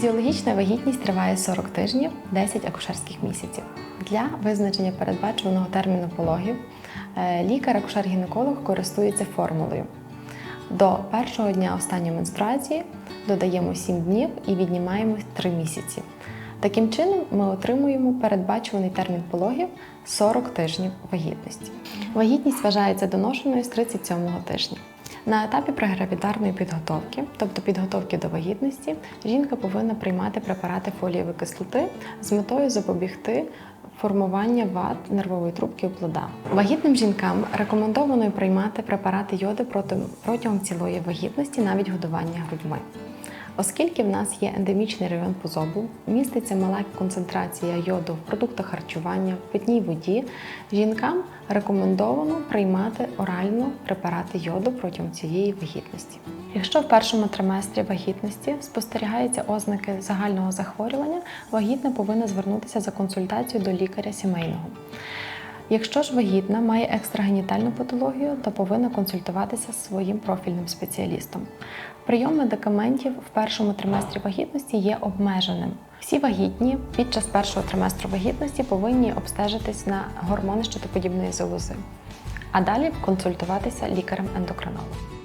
Фізіологічна вагітність триває 40 тижнів, 10 акушерських місяців. Для визначення передбачуваного терміну пологів е, лікар-акушер-гінеколог користується формулою. До першого дня останньої менструації додаємо 7 днів і віднімаємо 3 місяці. Таким чином, ми отримуємо передбачуваний термін пологів 40 тижнів вагітності. Вагітність вважається доношеною з 37-го тижня. На етапі прегравідарної підготовки, тобто підготовки до вагітності, жінка повинна приймати препарати фолієвої кислоти з метою запобігти формування вад нервової трубки у плода. Вагітним жінкам рекомендовано приймати препарати йоди проти- протягом цілої вагітності, навіть годування грудьми. Оскільки в нас є ендемічний район позобу, міститься мала концентрація йоду в продуктах харчування, в питній воді, жінкам рекомендовано приймати орально препарати йоду протягом цієї вагітності. Якщо в першому триместрі вагітності спостерігаються ознаки загального захворювання, вагітна повинна звернутися за консультацією до лікаря сімейного. Якщо ж вагітна має екстрагенітальну патологію, то повинна консультуватися з своїм профільним спеціалістом. Прийом медикаментів в першому триместрі вагітності є обмеженим. Всі вагітні під час першого триместру вагітності повинні обстежитись на гормони щитоподібної залози, а далі консультуватися лікарем-ендокринологом.